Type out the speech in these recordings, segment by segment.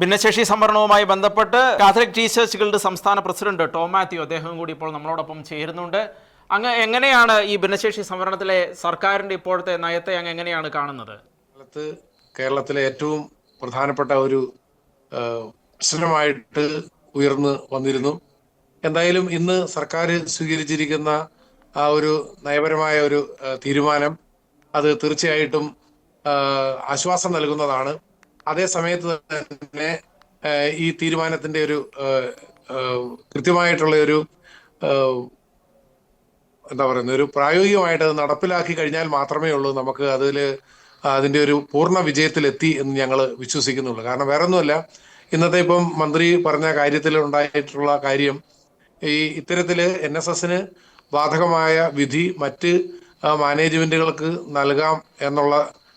ഭിന്നശേഷി സംവരണവുമായി ബന്ധപ്പെട്ട് കാത്തലിക് ടീച്ചേഴ്സ് ഗിൽഡ് സംസ്ഥാന പ്രസിഡന്റ് ടോം മാത്യു അദ്ദേഹം കൂടി ഇപ്പോൾ നമ്മളോടൊപ്പം ചേരുന്നുണ്ട്. അങ്ങ് എങ്ങനെയാണ് ഈ ഭിന്നശേഷി സംവരണത്തിലെ സർക്കാരിന്റെ ഇപ്പോഴത്തെ നയത്തെ അങ്ങ് എങ്ങനെയാണ് കാണുന്നത്? കേരളത്തിലെ ഏറ്റവും പ്രധാനപ്പെട്ട ഒരു പ്രശ്നമായിട്ട് ഉയർന്നു വന്നിരുന്നു. എന്തായാലും ഇന്ന് സർക്കാർ സ്വീകരിച്ചിരിക്കുന്ന ആ ഒരു നയപരമായ ഒരു തീരുമാനം അത് തീർച്ചയായിട്ടും ആശ്വാസം നൽകുന്നതാണ്. അതേ സമയത്ത് തന്നെ ഈ തീരുമാനത്തിന്റെ ഒരു കൃത്യമായിട്ടുള്ള ഒരു എന്താ പറയുന്നത് ഒരു പ്രായോഗികമായിട്ട് അത് നടപ്പിലാക്കി കഴിഞ്ഞാൽ മാത്രമേ ഉള്ളൂ നമുക്ക് അതിൽ അതിന്റെ ഒരു പൂർണ വിജയത്തിലെത്തി എന്ന് ഞങ്ങൾ വിശ്വസിക്കുന്നുള്ളൂ. കാരണം വേറെ ഒന്നുമല്ല ഇന്നത്തെ ഇപ്പം മന്ത്രി പറഞ്ഞ കാര്യത്തിൽ ഉണ്ടായിട്ടുള്ള കാര്യം ഈ ഇത്തരത്തിൽ എൻ എസ് എസിന് ബാധകമായ വിധി മറ്റ് മാനേജ്മെന്റുകൾക്ക് നൽകാം എന്നുള്ള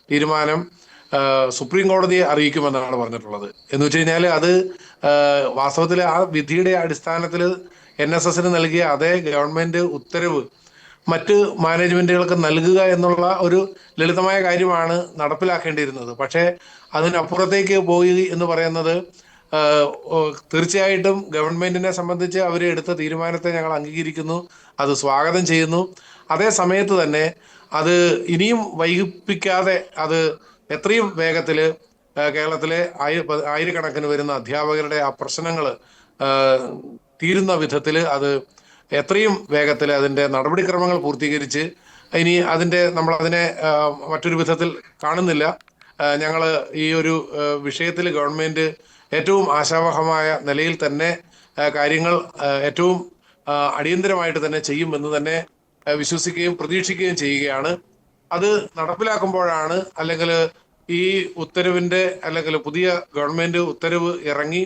തീരുമാനം സുപ്രീം കോടതിയെ അറിയിക്കുമെന്നാണ് പറഞ്ഞിട്ടുള്ളത്. എന്ന് വെച്ച് കഴിഞ്ഞാൽ അത് വാസ്തവത്തിൽ ആ വിധിയുടെ അടിസ്ഥാനത്തിൽ എൻ എസ് എസിന് നൽകിയ അതേ ഗവൺമെന്റ് ഉത്തരവ് മറ്റ് മാനേജ്മെന്റുകൾക്ക് നൽകുക എന്നുള്ള ഒരു ലളിതമായ കാര്യമാണ് നടപ്പിലാക്കേണ്ടിയിരുന്നത്. പക്ഷേ അതിനപ്പുറത്തേക്ക് പോയി എന്ന് പറയുന്നത് തീർച്ചയായിട്ടും ഗവൺമെന്റിനെ സംബന്ധിച്ച് അവർ എടുത്ത തീരുമാനത്തെ ഞങ്ങൾ അംഗീകരിക്കുന്നു. അത് സ്വാഗതം ചെയ്യുന്നു. അതേ സമയത്ത് തന്നെ അത് ഇനിയും വൈകിപ്പിക്കാതെ അത് എത്രയും വേഗത്തിൽ കേരളത്തിലെ ആയിര ആയിരക്കണക്കിന് വരുന്ന അധ്യാപകരുടെ ആ പ്രശ്നങ്ങൾ തീരുന്ന വിധത്തിൽ അത് എത്രയും വേഗത്തിൽ അതിന്റെ നടപടിക്രമങ്ങൾ പൂർത്തീകരിച്ച് ഇനി അതിന്റെ നമ്മൾ അതിനെ മറ്റൊരു വിധത്തിൽ കാണുന്നില്ല. ഞങ്ങൾ ഈ ഒരു വിഷയത്തിൽ ഗവൺമെന്റ് ഏറ്റവും ആശാവഹമായ നിലയിൽ തന്നെ കാര്യങ്ങൾ ഏറ്റവും അടിയന്തരമായിട്ട് തന്നെ ചെയ്യുമെന്ന് തന്നെ വിശ്വസിക്കുകയും പ്രതീക്ഷിക്കുകയും ചെയ്യുകയാണ്. അത് നടപ്പിലാക്കുമ്പോഴാണ് അല്ലെങ്കിൽ ഈ ഉത്തരവിന്റെ അല്ലെങ്കിൽ പുതിയ ഗവൺമെന്റ് ഉത്തരവ് ഇറങ്ങി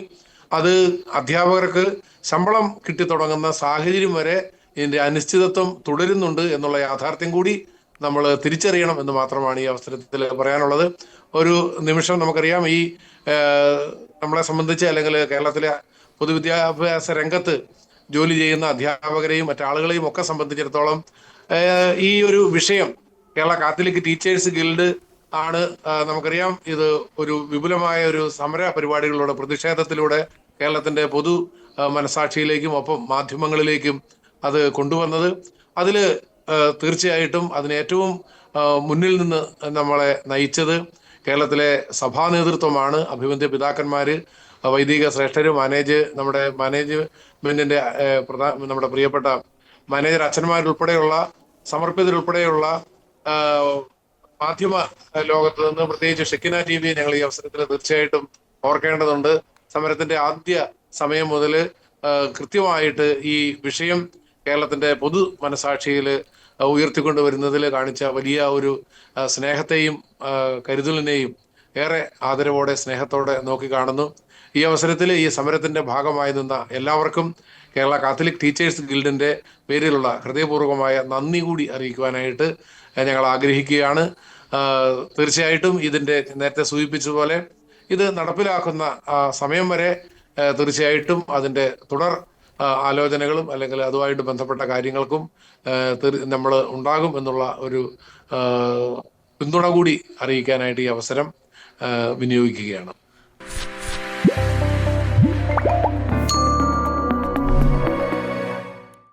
അത് അധ്യാപകർക്ക് ശമ്പളം കിട്ടിത്തുടങ്ങുന്ന സാഹചര്യം വരെ ഇതിന്റെ അനിശ്ചിതത്വം തുടരുന്നുണ്ട് എന്നുള്ള യാഥാർത്ഥ്യം കൂടി നമ്മൾ തിരിച്ചറിയണം എന്ന് മാത്രമാണ് ഈ അവസരത്തിൽ പറയാനുള്ളത്. ഒരു നിമിഷം നമുക്കറിയാം ഈ നമ്മളെ സംബന്ധിച്ച് അല്ലെങ്കിൽ കേരളത്തിലെ പൊതുവിദ്യാഭ്യാസ രംഗത്ത് ജോലി ചെയ്യുന്ന അധ്യാപകരെയും മറ്റാളുകളെയും ഒക്കെ സംബന്ധിച്ചിടത്തോളം ഈ ഒരു വിഷയം കേരള കാത്തലിക് ടീച്ചേഴ്സ് ഗിൽഡ് ആണ്. നമുക്കറിയാം ഇത് ഒരു വിപുലമായ ഒരു സമര പരിപാടികളിലൂടെ പ്രതിഷേധത്തിലൂടെ കേരളത്തിന്റെ പൊതു മനസാക്ഷിയിലേക്കും ഒപ്പം മാധ്യമങ്ങളിലേക്കും അത് കൊണ്ടുവന്നത്. അതിൽ ആ, തീർച്ചയായിട്ടും അതിന് ഏറ്റവും മുന്നിൽ നിന്ന് നമ്മളെ നയിച്ചത് കേരളത്തിലെ സഭാ നേതൃത്വമാണ് അഭിമന്യ പിതാക്കന്മാര് വൈദിക ശ്രേഷ്ഠര് മാനേജ് നമ്മുടെ മാനേജ്മെന്റിന്റെ പ്രധാന നമ്മുടെ പ്രിയപ്പെട്ട മാനേജർ അച്ഛന്മാരുൾപ്പെടെയുള്ള സമർപ്പിതരുൾപ്പെടെയുള്ള മാധ്യമ ലോകത്ത് നിന്ന് പ്രത്യേകിച്ച് ഷെക്കിന ടി വി ഞങ്ങൾ ഈ അവസരത്തിൽ തീർച്ചയായിട്ടും ഓർക്കേണ്ടതുണ്ട്. സമരത്തിന്റെ ആദ്യ സമയം മുതൽ കൃത്യമായിട്ട് ഈ വിഷയം കേരളത്തിന്റെ പൊതു മനസാക്ഷിയിൽ ഉയർത്തിക്കൊണ്ടുവരുന്നതിൽ കാണിച്ച വലിയ ഒരു സ്നേഹത്തെയും കരുതലിനെയും ഏറെ ആദരവോടെ സ്നേഹത്തോടെ നോക്കി കാണുന്നു. ഈ അവസരത്തിൽ ഈ സമരത്തിന്റെ ഭാഗമായി നിന്ന എല്ലാവർക്കും കേരള കാത്തലിക് ടീച്ചേഴ്സ് ഗിൽഡിന്റെ പേരിലുള്ള ഹൃദയപൂർവമായ നന്ദി കൂടി അറിയിക്കുവാനായിട്ട് ഞങ്ങൾ ആഗ്രഹിക്കുകയാണ്. തീർച്ചയായിട്ടും ഇതിന്റെ നേരത്തെ സൂചിപ്പിച്ചതുപോലെ ഇത് നടപ്പിലാക്കുന്ന സമയം വരെ തീർച്ചയായിട്ടും അതിന്റെ തുടർ ആലോചനകളും അല്ലെങ്കിൽ അതുമായിട്ട് ബന്ധപ്പെട്ട കാര്യങ്ങൾക്കും നമ്മൾ ഉണ്ടാകും എന്നുള്ള ഒരു പിന്തുണ കൂടി അറിയിക്കാനായിട്ട് ഈ അവസരം വിനിയോഗിക്കുകയാണ്.